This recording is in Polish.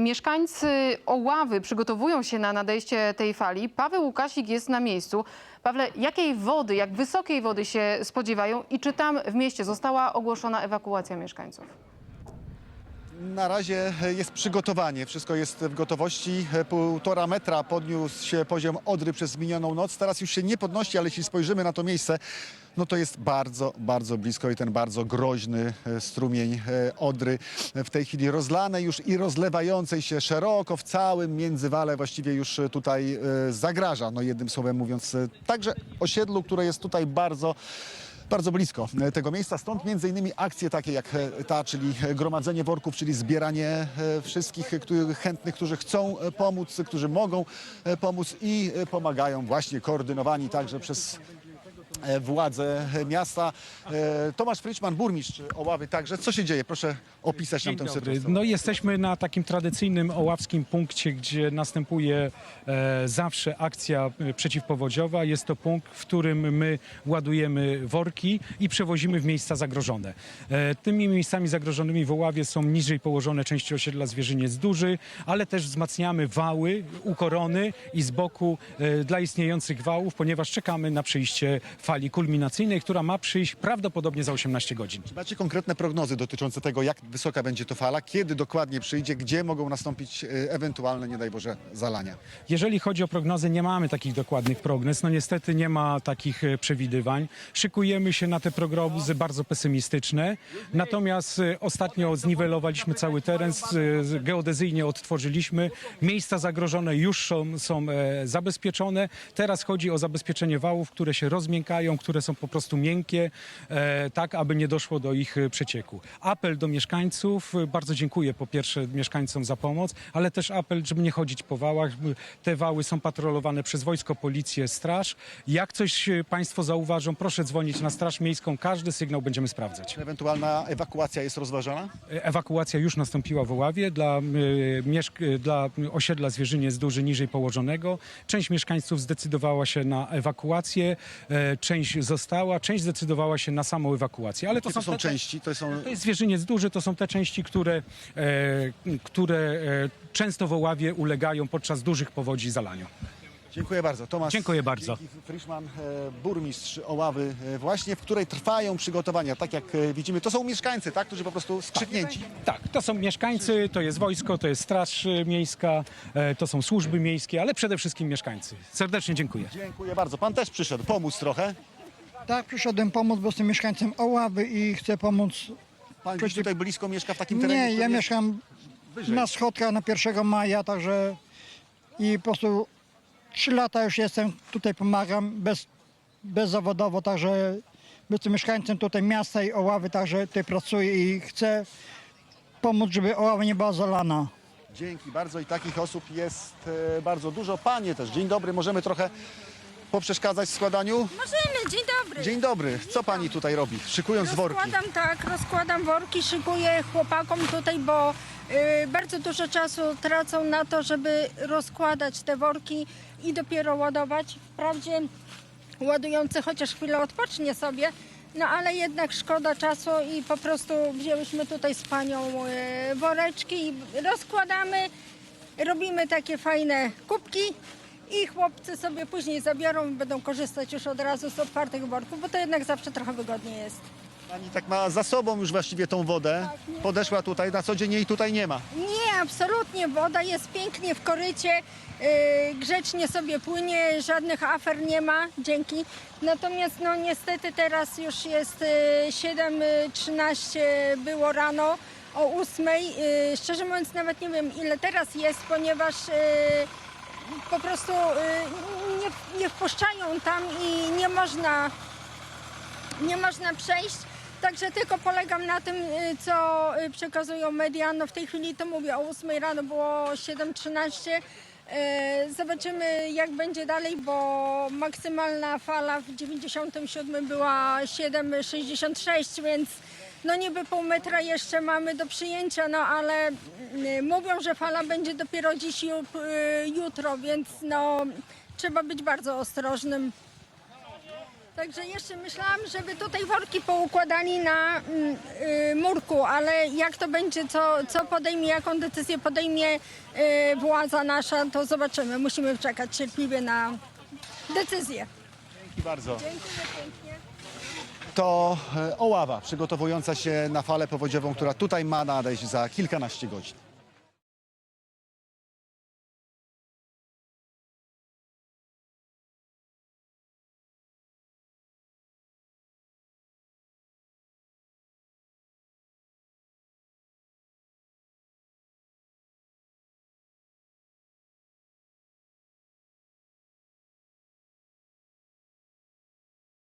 Mieszkańcy Oławy przygotowują się na nadejście tej fali. Paweł Łukasik jest na miejscu. Pawle, jakiej wody, jak wysokiej wody się spodziewają i czy tam w mieście została ogłoszona ewakuacja mieszkańców? Na razie jest przygotowanie, wszystko jest w gotowości. Półtora metra podniósł się poziom Odry przez minioną noc. Teraz już się nie podnosi, ale jeśli spojrzymy na to miejsce, no to jest bardzo, bardzo blisko i ten bardzo groźny e, strumień e, Odry w tej chwili rozlane już i rozlewającej się szeroko w całym międzywale właściwie już e, tutaj zagraża, no jednym słowem mówiąc. Także osiedlu, które jest tutaj bardzo bardzo blisko e, tego miejsca. Stąd między innymi akcje takie jak e, ta, czyli gromadzenie worków, czyli zbieranie e, wszystkich e, chętnych, którzy chcą e, pomóc, którzy mogą e, pomóc i e, pomagają właśnie koordynowani także przez e, władze e, miasta. E, Tomasz Friczman, burmistrz Oławy także. Co się dzieje? Proszę opisać nam Dzień tę dobry. sytuację. No jesteśmy na takim tradycyjnym oławskim punkcie, gdzie następuje e, zawsze akcja przeciwpowodziowa. Jest to punkt, w którym my ładujemy worki i przewozimy w miejsca zagrożone. Tymi miejscami zagrożonymi w Oławie są niżej położone części osiedla Zwierzyniec Duży, ale też wzmacniamy wały u korony i z boku dla istniejących wałów, ponieważ czekamy na przyjście fali kulminacyjnej, która ma przyjść prawdopodobnie za 18 godzin. Czy macie konkretne prognozy dotyczące tego, jak wysoka będzie to fala, kiedy dokładnie przyjdzie, gdzie mogą nastąpić e, ewentualne, nie daj Boże, zalania? Jeżeli chodzi o prognozy, nie mamy takich dokładnych prognoz. No niestety nie ma takich e, przewidywań. Szykujemy się na te prognozy bardzo pesymistyczne. Natomiast e, ostatnio zniwelowaliśmy cały teren, geodezyjnie odtworzyliśmy. Miejsca zagrożone już są, są zabezpieczone. Teraz chodzi o zabezpieczenie wałów, które się rozmiękają, które są po prostu miękkie, e, tak aby nie doszło do ich e, przecieku. Apel do mieszkańców. e, Bardzo dziękuję po pierwsze mieszkańcom za pomoc, ale też apel, żeby nie chodzić po wałach. Te wały są patrolowane przez wojsko, policję, straż. Jak coś państwo zauważą, proszę dzwonić na straż miejską. Każdy sygnał będziemy sprawdzać. Ewentualna ewakuacja jest rozważana? Ewakuacja już nastąpiła w Oławie dla, dla osiedla Zwierzyniec Duży niżej położonego. Część mieszkańców zdecydowała się na ewakuację, część została, część zdecydowała się na samą ewakuację. Ale to To są, są te, części, to są... to jest Zwierzyniec Duży, to są te części, które, e, które e, często w Oławie ulegają podczas dużych powodzi zalaniu. Dziękuję bardzo. Tomasz Dziękuję bardzo. Friszman, e, burmistrz Oławy, e, właśnie, w której trwają przygotowania. Tak jak e, widzimy, to są mieszkańcy, tak, którzy po prostu skrzyknięci. Tak, to są mieszkańcy, to jest wojsko, to jest straż miejska, to są służby miejskie, ale przede wszystkim mieszkańcy. Serdecznie dziękuję. Dziękuję bardzo. Pan też przyszedł pomóc trochę. Tak, przyszedłem pomóc, bo jestem mieszkańcem Oławy i chcę pomóc. Pan gdzieś tutaj blisko mieszka w takim terenie? Nie, ja mieszkam wyżej. na schodkach na 1 maja, także i po prostu trzy lata już jestem, tutaj pomagam bez, bezzawodowo, także jestem mieszkańcem tutaj miasta i Oławy, także tutaj pracuję i chcę pomóc, żeby Oława nie była zalana. Dzięki bardzo i takich osób jest e, bardzo dużo. Panie też, dzień dobry, możemy trochę poprzeszkadzać w składaniu? Możemy, dzień dobry. Dzień dobry, co pani tutaj robi? Szykując worki. Rozkładam tak, rozkładam worki, szykuję chłopakom tutaj, bo bardzo dużo czasu tracą na to, żeby rozkładać te worki i dopiero ładować. Wprawdzie ładujący chociaż chwilę odpocznie sobie, no ale jednak szkoda czasu i po prostu wzięłyśmy tutaj z panią y, woreczki i rozkładamy, robimy takie fajne kubki i chłopcy sobie później zabiorą i będą korzystać już od razu z otwartych worków, bo to jednak zawsze trochę wygodniej jest. Pani tak ma za sobą już właściwie tą wodę. Tak. Podeszła tutaj, na co dzień jej tutaj nie ma. Nie, absolutnie. Woda jest pięknie w korycie, yy, grzecznie sobie płynie, żadnych afer nie ma, dzięki. Natomiast no niestety teraz już jest yy, 7.13 było rano, o 8. Yy, szczerze mówiąc nawet nie wiem ile teraz jest, ponieważ yy, po prostu yy, nie, nie wpuszczają tam i nie można nie można przejść. Także tylko polegam na tym, y, co y, przekazują media. No w tej chwili to mówię, o 8 rano było 7.13. Y, Zobaczymy jak będzie dalej, bo maksymalna fala w 97 była 7,66, więc no niby pół metra jeszcze mamy do przyjęcia, no ale mówią, że fala będzie dopiero dziś, ju- jutro, więc no trzeba być bardzo ostrożnym. Także jeszcze myślałam, żeby tutaj worki poukładali na mm, y, murku, ale jak to będzie, co, co podejmie, jaką decyzję podejmie y, władza nasza, to zobaczymy. Musimy czekać cierpliwie na decyzję. Dzięki bardzo. Dziękuję pięknie. To e, Oława przygotowująca się na falę powodziową, która tutaj ma nadejść za kilkanaście godzin.